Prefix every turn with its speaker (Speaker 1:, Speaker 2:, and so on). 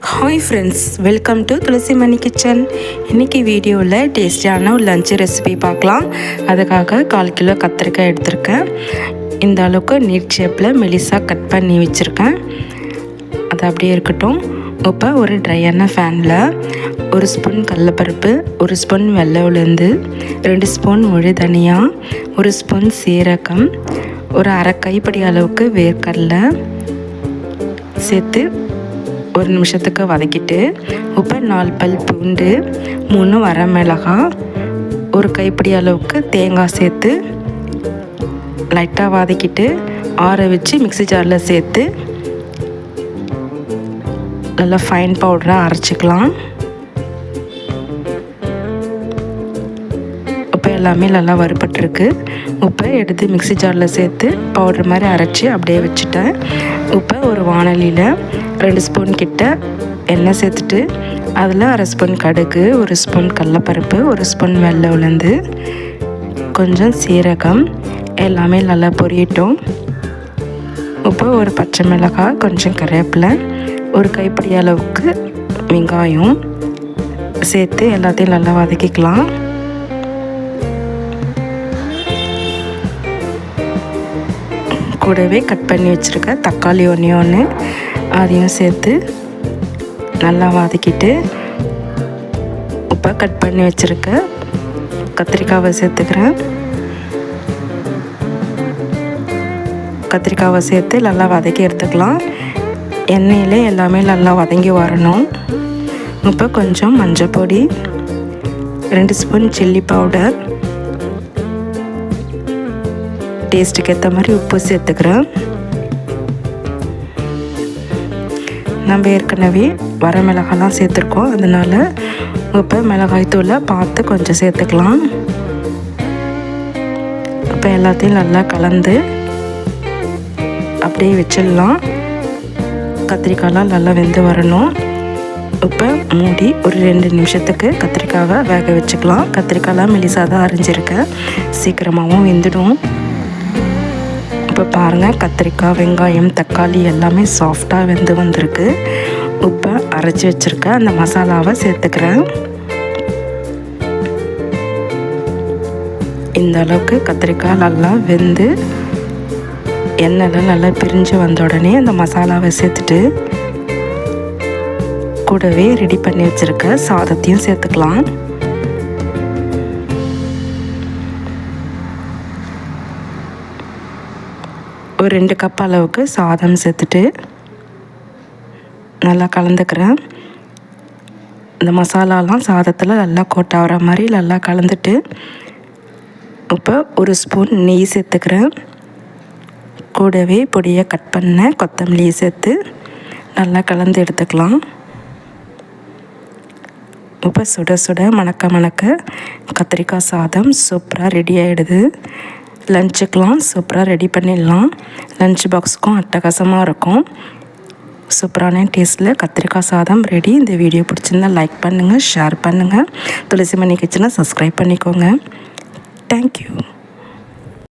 Speaker 1: Hi friends welcome to Thulasi Mani kitchen இன்றைக்கி வீடியோவில் டேஸ்டியான ஒரு லஞ்சு ரெசிபி பார்க்கலாம். அதுக்காக கால் கிலோ கத்திரிக்காய் எடுத்திருக்கேன். இந்த அளவுக்கு நீட் ஷேப்பில் மெலிசாக கட் பண்ணி வச்சுருக்கேன். அது அப்படியே இருக்கட்டும். இப்போ ஒரு ட்ரையான ஃபேனில் ஒரு ஸ்பூன் கடலப்பருப்பு ஒரு ஸ்பூன் வெள்ளை உளுந்து ரெண்டு ஸ்பூன் முழு தனியா ஒரு ஸ்பூன் சீரகம் ஒரு அரை கைப்படி அளவுக்கு வேர்க்கடலை சேர்த்து ஒரு நிமிஷத்துக்கு வதக்கிட்டு உப்பு நாலு பல் பூண்டு மூணு வரமிளகாய் ஒரு கைப்பிடி அளவுக்கு தேங்காய் சேர்த்து லைட்டாக வதக்கிட்டு ஆற வச்சு மிக்ஸி ஜாரில் சேர்த்து நல்லா ஃபைன் பவுடராக அரைச்சிக்கலாம். உப்பை எல்லாமே நல்லா வறுபட்டுருக்கு. உப்பை எடுத்து மிக்ஸி ஜாரில் சேர்த்து பவுடர் மாதிரி அரைச்சி அப்படியே வச்சுட்டேன். உப்பை ஒரு வானலியில் ரெண்டு ஸ்பூன் கிட்ட எண்ணெய் சேர்த்துட்டு அதில் அரை ஸ்பூன் கடுகு ஒரு ஸ்பூன் கடலப்பருப்பு ஒரு ஸ்பூன் வெள்ளை உளுந்து கொஞ்சம் சீரகம் எல்லாமே நல்லா பொரியட்டும். இப்போ ஒரு பச்சை மிளகாய் கொஞ்சம் கருவேப்பிலை ஒரு கைப்பிடி அளவுக்கு வெங்காயம் சேர்த்து எல்லாத்தையும் நல்லா வதக்கிக்கலாம். கூடவே கட் பண்ணி வச்சுருக்க தக்காளி ஒன்று ஒன்று அதையும் சேர்த்து நல்லா வதக்கிட்டு உப்பை கட் பண்ணி வச்சுருக்க கத்திரிக்காவை சேர்த்துக்கிறேன். கத்திரிக்காவை சேர்த்து நல்லா வதக்கி எடுத்துக்கலாம். எண்ணெயிலே எல்லாமே நல்லா வதங்கி வரணும். இப்போ கொஞ்சம் மஞ்சள் பொடி ரெண்டு ஸ்பூன் சில்லி பவுடர். டேஸ்ட்டுக்கு ஏற்ற மாதிரி உப்பு சேர்த்துக்கிறேன். நம்ம ஏற்கனவே வர மிளகாலாம் சேர்த்துருக்கோம். அதனால் இப்போ மிளகாய் தூளை பார்த்து கொஞ்சம் சேர்த்துக்கலாம். இப்போ எல்லாத்தையும் நல்லா கலந்து அப்படியே வச்சிடலாம். கத்திரிக்காயெலாம் நல்லா வெந்து வரணும். இப்போ மூடி ஒரு ரெண்டு நிமிஷத்துக்கு கத்திரிக்காவை வேக வச்சுக்கலாம். கத்திரிக்காயெலாம் மெலிசாக தான் அரிஞ்சிருக்கேன் சீக்கிரமாகவும் வெந்துடும். இப்போ பாருங்கள் கத்திரிக்காய் வெங்காயம் தக்காளி எல்லாமே சாஃப்டாக வெந்து வந்திருக்கு. உப்பை அரைச்சி வச்சுருக்க அந்த மசாலாவை சேர்த்துக்கிறேன். இந்த அளவுக்கு கத்திரிக்காய் நல்லா வெந்து எண்ணெயில் நல்லா பிரிஞ்சு வந்த உடனே அந்த மசாலாவை சேர்த்துட்டு கூடவே ரெடி பண்ணி வச்சுருக்க சாதத்தையும் சேர்த்துக்கலாம். ஒரு ரெண்டு கப் அளவுக்கு சாதம் சேர்த்துட்டு நல்லா கலந்துக்கிறேன். இந்த மசாலாலாம் சாதத்தில் நல்லா கோட்டாகிற மாதிரி நல்லா கலந்துட்டு இப்போ ஒரு ஸ்பூன் நெய் சேர்த்துக்கிறேன். கூடவே பொடியை கட் பண்ண கொத்தமல்லியை சேர்த்து நல்லா கலந்து எடுத்துக்கலாம். இப்போ சுட சுட மணக்க மணக்க கத்திரிக்காய் சாதம் சூப்பராக ரெடி ஆகிடுது லஞ்சுக்கெலாம் சூப்பராக ரெடி பண்ணிடலாம். லஞ்ச் பாக்ஸுக்கும் அட்டகாசமாக இருக்கும். சூப்பரான டேஸ்ட்டில் கத்திரிக்காய் சாதம் ரெடி இந்த வீடியோ பிடிச்சிருந்தால் லைக் பண்ணுங்கள் ஷேர் பண்ணுங்கள் துளசி மணி கிச்சனை சப்ஸ்கிரைப் பண்ணிக்கோங்க தேங்க்யூ